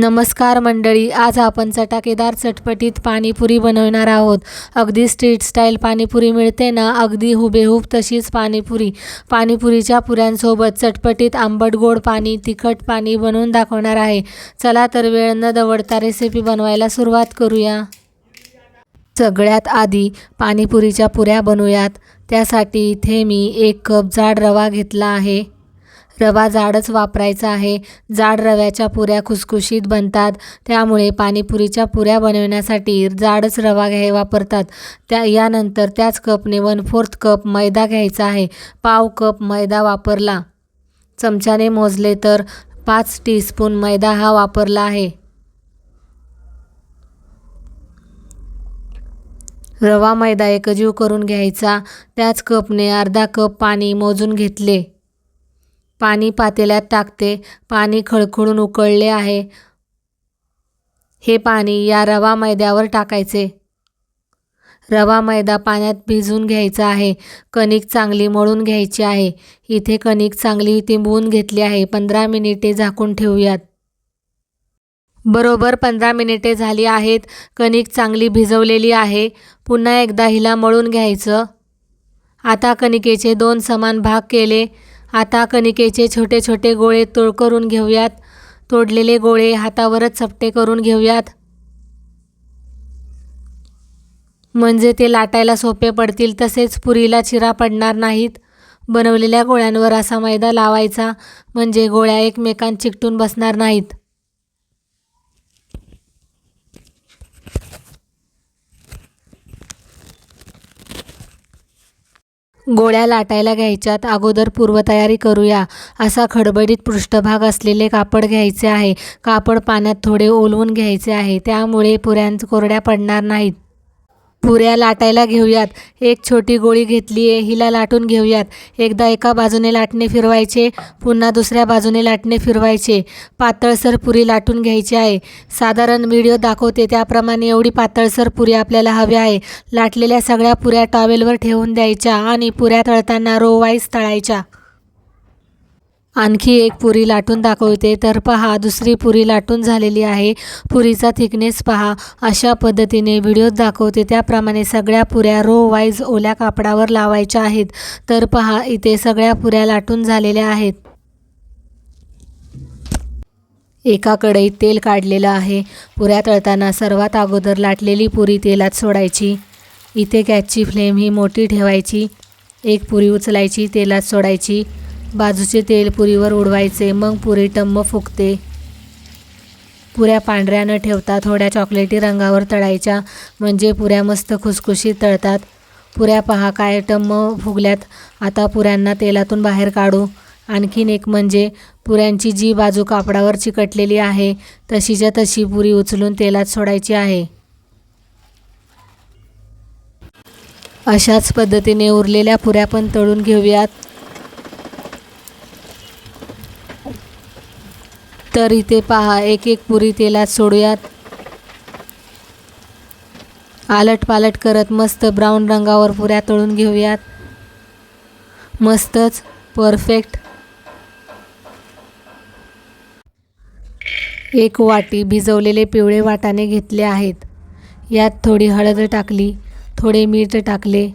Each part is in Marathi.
नमस्कार मंडळी आज आपण चटाकेदार चटपटीत पाणीपुरी बनवणार आहोत. अगदी स्ट्रीट स्टाईल पाणीपुरी मिळते ना अगदी हुबेहूब तशीच पाणीपुरी. पाणीपुरीच्या पुऱ्यांसोबत चटपटीत आंबट गोड पाणी तिखट पाणी बनवून दाखवणार आहे. चला तर वेळ न दवडता रेसिपी बनवायला सुरुवात करूया. सगळ्यात आधी पाणीपुरीच्या पुऱ्या बनवूयात. त्यासाठी इथे मी एक कप जाड रवा घेतला आहे. रवा जाडच वापरायचा आहे. जाड रव्याच्या पुऱ्या खुसखुशीत बनतात. त्यामुळे पाणीपुरीच्या पुऱ्या बनवण्यासाठी जाडच रवा घ्या वापरतात. त्या यानंतर त्याच कपने वन फोर्थ कप मैदा घ्यायचा आहे. पाव कप मैदा वापरला. चमच्याने मोजले तर पाच टीस्पून मैदा हा वापरला आहे. रवा मैदा एकजीव करून घ्यायचा. त्याच कपने अर्धा कप पाणी मोजून घेतले. पाणी पातेल्यात टाकते. पाणी खळखळून उकळले आहे. हे पाणी या रवा मैद्यावर टाकायचे. रवा मैदा पाण्यात भिजवून घ्यायचा आहे. कणिक चांगली मळून घ्यायची आहे. इथे कणिक चांगली तिंबवून घेतली आहे. पंधरा मिनिटे झाकून ठेवूयात. बरोबर पंधरा मिनिटे झाली आहेत. कणिक चांगली भिजवलेली आहे. पुन्हा एकदा हिला मळून घ्यायचं. आता कणिकेचे दोन समान भाग केले. आता कणिकेचे छोटे छोटे गोळे तोड करून घेऊयात. तोडलेले गोळे हातावरच चपटे करून घेऊयात. म्हणजे ते लाटायला सोपे पडतील तसेच पुरीला चिरा पडणार नाहीत. बनवलेल्या गोळ्यांवर असा मैदा लावायचा म्हणजे गोळ्या एकमेकांत चिकटून बसणार नाहीत. गोळ्या लाटायला घ्यायच्यात अगोदर पूर्वतयारी करूया. असा खडबडीत पृष्ठभाग असलेले कापड घ्यायचे आहे. कापड पाण्यात थोडे ओलवून घ्यायचे आहे. त्यामुळे पुऱ्यांच कोरड्या पडणार नाहीत. पुऱ्या लाटायला घेऊयात. एक छोटी गोळी घेतली आहे हिला लाटून घेऊयात. एकदा एका बाजूने लाटणे फिरवायचे पुन्हा दुसऱ्या बाजूने लाटणे फिरवायचे. पातळसर पुरी लाटून घ्यायची आहे. साधारण व्हिडिओ दाखवते त्याप्रमाणे एवढी पातळसर पुरी आपल्याला हवी आहे. लाटलेल्या सगळ्या पुऱ्या टॉवेलवर ठेवून द्यायच्या आणि पुऱ्या तळताना रोवाईस तळायच्या. आणखी एक पुरी लाटून दाखवते. तर पहा दुसरी पुरी लाटून झालेली आहे. पुरीचा थिकनेस पहा. अशा पद्धतीने व्हिडिओत दाखवते. त्याप्रमाणे सगळ्या पुऱ्या रो वाईज ओल्या कापडावर लावायच्या आहेत. तर पहा इथे सगळ्या पुऱ्या लाटून झालेल्या आहेत. एका कढईत तेल काढलेलं आहे. पुऱ्या तळताना सर्वात अगोदर लाटलेली पुरी तेलात सोडायची. इथे गॅसची फ्लेम ही मोठी ठेवायची. एक पुरी उचलायची तेलात सोडायची. बाजूचे तेल पुरीवर उडवायचे मग पुरी टम्म फुगते. पुऱ्या पांढऱ्या न ठेवता थोड्या चॉकलेटी रंगावर तळायच्या म्हणजे पुऱ्या मस्त खुसखुशीत तळतात. पुऱ्या पहा काय टम्म फुगल्यात. आता पुऱ्यांना तेलातून बाहेर काढू. आणखीन एक म्हणजे पुऱ्यांची जी बाजू कापडावर चिकटलेली आहे तशीच्या तशी पुरी उचलून तेलात सोडायची आहे. अशाच पद्धतीने उरलेल्या पुऱ्या पण तळून घेऊयात. तर इथे पहा एक एक पुरी तेलात सोडूयात. आलट पालट करत मस्त ब्राऊन रंगावर पुऱ्या तळून घेऊयात. मस्तच परफेक्ट. एक वाटी भिजवलेले पिवळे वाटाणे घेतले आहेत. यात थोडी हळद टाकली थोडे मीठ टाकले.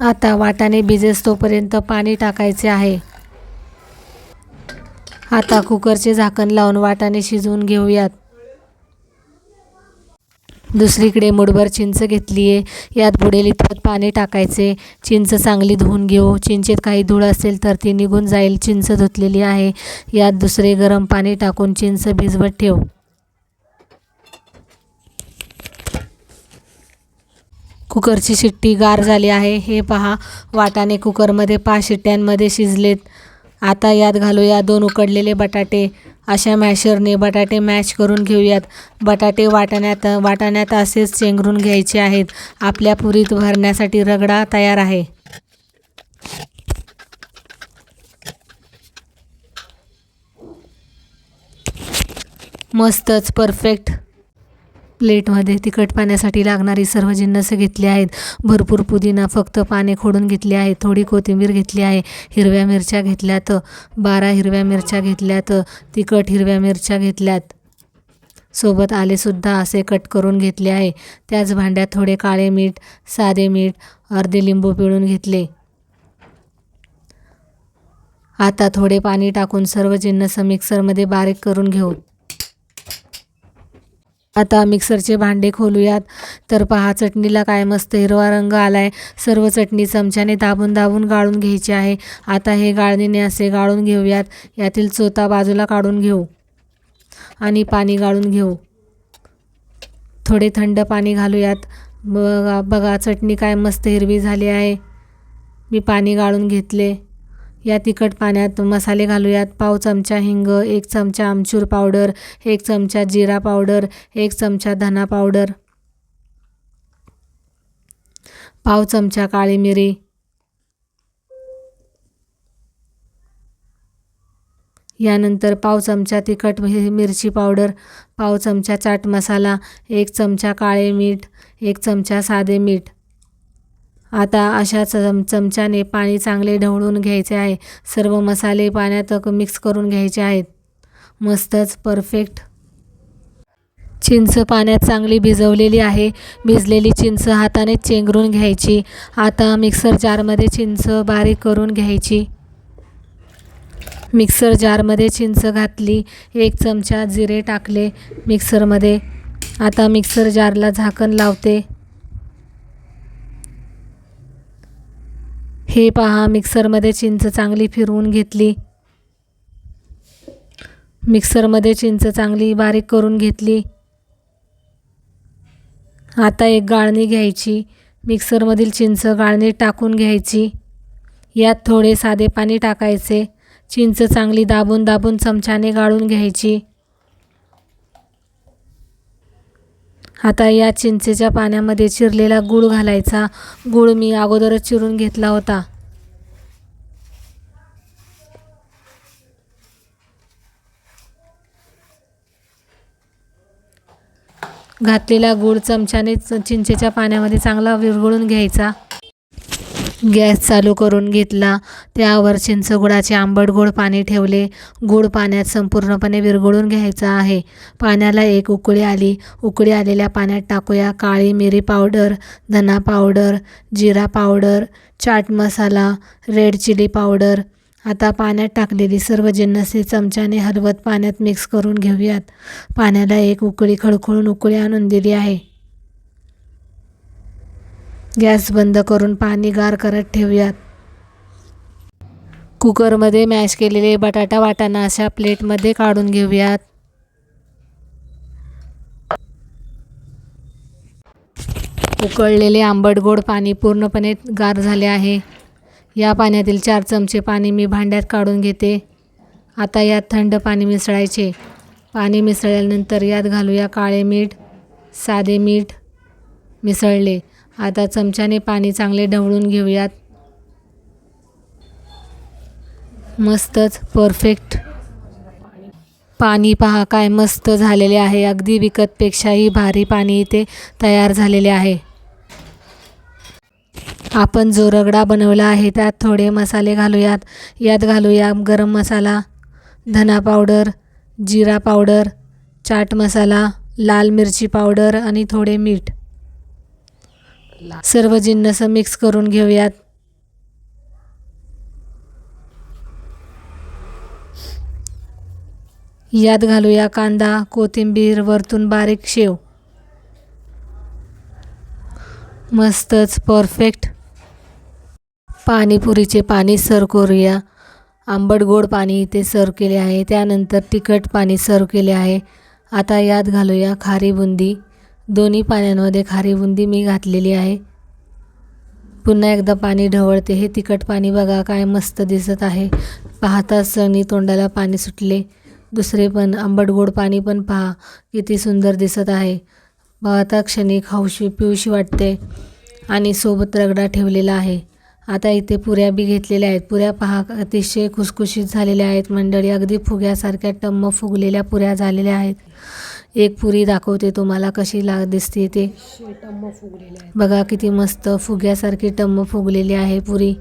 आता वाटाणे भिजेस तोपर्यंत पाणी टाकायचे आहे. आता कुकरचे झाकण लावून वाटाणे शिजवून घेऊयात. दुसरीकडे मुठभर चिंच घेतली आहे यात बुडेल इतपत पाणी टाकायचे. चिंच चांगली धुवून घेऊ. चिंचेत काही धूळ असेल तर ती निघून जाईल. चिंच धुतलेली आहे. यात दुसरे गरम पाणी टाकून चिंच भिजवत ठेव. कुकरची शिट्टी गार झाली आहे. हे पहा वाटाणे कुकरमध्ये पाच शिट्ट्यांमध्ये शिजलेत. आता यात घालूया दोन उकडलेले बटाटे. अशा मॅशरने बटाटे मॅश करून घेऊयात. बटाटे वाटाण्यात वाटाण्यात असेच चेंगरून घ्यायचे आहेत. आपल्या पुरीत भरण्यासाठी रगडा तयार आहे. मस्तच परफेक्ट प्लेटमध्ये तिखट पाण्यासाठी लागणारी सर्व जिन्नसं घेतली आहेत. भरपूर पुदिना फक्त पाने खोडून घेतली आहे थोडी कोथिंबीर घेतली आहे. हिरव्या मिरच्या घेतल्यात. बारा हिरव्या मिरच्या घेतल्यात. तिखट हिरव्या मिरच्या घेतल्यात. सोबत आलेसुद्धा असे कट करून घेतले आहे. त्याच भांड्यात थोडे काळे मीठ साधे मीठ अर्धे लिंबू पिळून घेतले. आता थोडे पाणी टाकून सर्व जिन्नस मिक्सरमध्ये बारीक करून घेऊ. आता मिक्सरचे भांडे खोलूयात. तर पहा चटणीला काय मस्त हिरवा रंग आलाय. सर्व चटणी चमच्याने दाबून दाबून गाळून घ्यायची आहे. आता हे गाळणीने असे गाळून घेऊयात. यातील चोथा बाजूला काढून घेऊ. आणि पाणी गाळून घेऊ. थोडे थंड पाणी घालूयात. बघा बघा चटणी काय मस्त हिरवी झाली आहे. मी पाणी गाळून घेतले. या तिखट पाण्यात मसाले घालूयात. पाव चमचा हिंग एक चमचा आमचूर पावडर एक चमचा जिरा पावडर एक चमचा धना पावडर. पाव चमचा काळी मिरी. यानंतर पाव चमचा तिखट मिरची पावडर पाव चमचा चाट मसाला एक चमचा काळे मीठ एक चमचा साधे मीठ. आता अशा चम चमच्याने पाणी चांगले ढवळून घ्यायचे आहे. सर्व मसाले पाण्यात मिक्स करून घ्यायचे आहेत. मस्तच परफेक्ट चिंच पाण्यात चांगली भिजवलेली आहे. भिजलेली चिंच हाताने चेंगरून घ्यायची. आता मिक्सर जारमध्ये चिंच बारीक करून घ्यायची. मिक्सर जारमध्ये चिंच घातली. एक चमचा जिरे टाकले मिक्सरमध्ये आता मिक्सर जारला झाकण लावते. हे पहा मिक्सरमध्ये चिंच चांगली फिरवून घेतली. मिक्सरमध्ये चिंच चांगली बारीक करून घेतली. आता एक गाळणी घ्यायची. मिक्सरमधील चिंच गाळणीत टाकून घ्यायची. यात थोडे साधे पाणी टाकायचे. चिंच चांगली दाबून दाबून चमच्याने गाळून घ्यायची. आता या चिंचेच्या पाण्यामध्ये चिरलेला गूळ घालायचा. गूळ मी अगोदरच चिरून घेतला होता. घातलेला गूळ चमच्याने च- चिंचेच्या पाण्यामध्ये चांगला विरघळून घ्यायचा. गॅस चालू करून घेतला. त्यावर चिंच गुळाचे आंबट गोड पाणी ठेवले. गोड पाण्यात संपूर्णपणे विरघळून घ्यायचा आहे. पाण्याला एक उकळी आली. उकळी आलेल्या पाण्यात टाकूया काळी मिरी पावडर धना पावडर जिरा powder chaat masala red chilli powder. आता पाण्यात टाकलेली सर्व जिन्नसे चमच्याने हलवत पाण्यात मिक्स करून घेऊयात. पाण्याला एक उकळी खळखळून उकळी आणून दिली आहे. गॅस बंद करून पाणी गार करत ठेवूयात. कुकरमध्ये मॅश केलेले बटाटा वाटाणा अशा प्लेटमध्ये काढून घेऊयात. उकळलेले आंबट गोड पाणी पूर्णपणे गार झाले आहे. या पाण्यातील चार चमचे पाणी मी भांड्यात काढून घेते. आता यात थंड पाणी मिसळायचे. पाणी मिसळल्यानंतर यात घालूया काळे मीठ साधे मीठ मिसळले. आता चमच्याने पाणी चांगले ढवळून घेऊयात. मस्तच परफेक्ट पाणी पहा काय मस्त झालेले आहे. अगदी विकतपेक्षाही भारी पाणी इथे तयार झालेले आहे. आपण जो रगडा बनवला आहे त्यात थोडे मसाले घालूयात. यात घालूया गरम मसाला धना पावडर जिरा पावडर चाट मसाला लाल मिरची पावडर आणि थोडे मीठ. सर्व जिन्नस मिक्स करून घेऊयात. यात घालूया कांदा कोथिंबीर वरतून बारीक शेव. मस्तच परफेक्ट पाणीपुरीचे पाणी सर्व करूया. आंबट गोड पाणी इथे सर्व केले आहे. त्यानंतर तिखट पाणी सर्व केले आहे. आता यात घालूया खारी बुंदी दोन्ही पाण्यांमध्ये खारी बुंदी मी घातलेली आहे. पुन्हा एकदा पाणी ढवळते. हे तिखट पाणी बघा काय मस्त दिसत आहे. पाहताच सणी तोंडाला पाणी सुटले. दुसरे पण आंबट गोड पाणी पण पहा किती सुंदर दिसत आहे. पाहता क्षणी खाऊशी पिऊशी वाटते. आणि सोबत रगडा ठेवलेला आहे. आता इथे पुऱ्या बी घेतलेल्या आहेत. पुऱ्या पहा अतिशय खुसखुशीत झालेल्या आहेत. मंडळी अगदी फुग्यासारख्या टम्म फुगलेल्या पुऱ्या झालेल्या आहेत. एक पुरी दाखवते तुम्हाला कशी ला दिसते ते. बघा किती मस्त फुग्यासारखी टम्म फुगलेली आहे पुरी.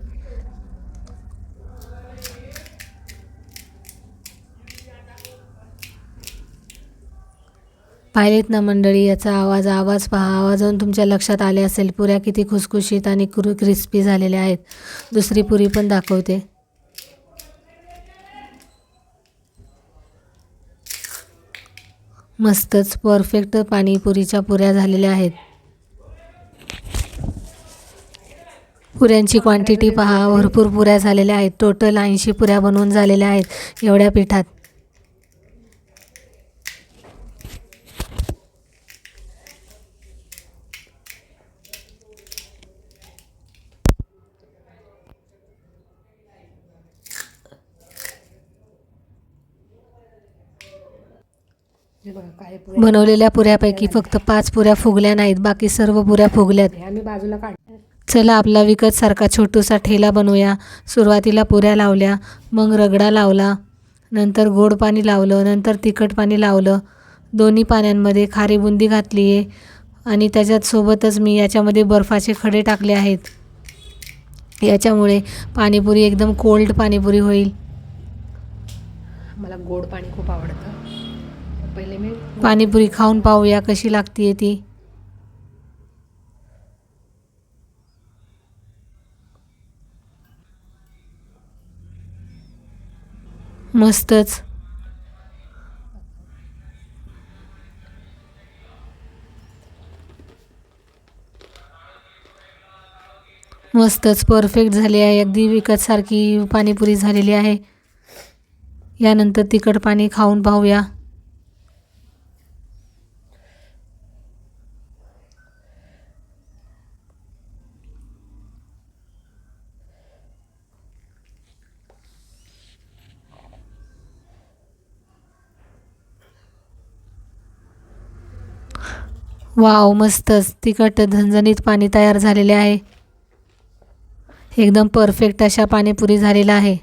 पाहिलेत ना मंडळी याचा आवाज आवाज पहा. आवाजावरून तुमच्या लक्षात आले असेल पुऱ्या किती खुसखुशीत आणि कुर क्रिस्पी झालेल्या आहेत. दुसरी पुरी पण दाखवते. मस्तच परफेक्ट पाणीपुरीच्या पुऱ्या झालेल्या आहेत. पुऱ्यांची क्वांटिटी पहा भरपूर पुऱ्या झालेल्या आहेत. टोटल ऐंशी पुऱ्या बनवून झालेल्या आहेत एवढ्या पिठात. बनवलेल्या पुऱ्यापैकी फक्त पाच पुऱ्या फुगल्या नाहीत बाकी सर्व पुऱ्या फुगल्यात. आम्ही बाजूला काढ चला आपला विकत सारखा छोटूसा ठेला बनवूया. सुरुवातीला पुऱ्या लावल्या मग रगडा लावला नंतर गोड पाणी लावलं नंतर तिखट पाणी लावलं. दोन्ही पाण्यांमध्ये खारी बुंदी घातली आहे आणि त्याच्यात सोबतच मी याच्यामध्ये बर्फाचे खडे टाकले आहेत. याच्यामुळे पाणीपुरी एकदम कोल्ड पाणीपुरी होईल. मला गोड पाणी खूप आवडतं. पहिले मी पाणीपुरी खाऊन पाहूया कशी लागतीये ती. मस्तच. मस्तच परफेक्ट झाली आहे. अगदी विकतसारखी पाणीपुरी झालेली आहे. यानंतर तिखट पाणी खाऊन पाहूया. वाव मस्तच तिखट झणझणीत पाणी तयार झालेले आहे. एकदम परफेक्ट अशा पाणीपुरी झालेला आहे.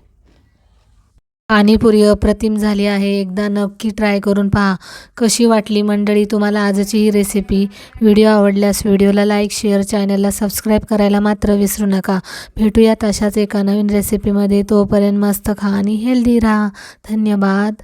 पाणीपुरी अप्रतिम झाली आहे. एकदा नक्की ट्राय करून पहा. कशी वाटली मंडळी तुम्हाला आजची ही रेसिपी व्हिडिओ आवडल्यास व्हिडिओला लाईक शेअर चॅनलला सबस्क्राईब करायला मात्र विसरू नका. भेटूयात अशाच एका नवीन रेसिपीमध्ये तोपर्यंत मस्त खा आणि हेल्दी राहा. धन्यवाद.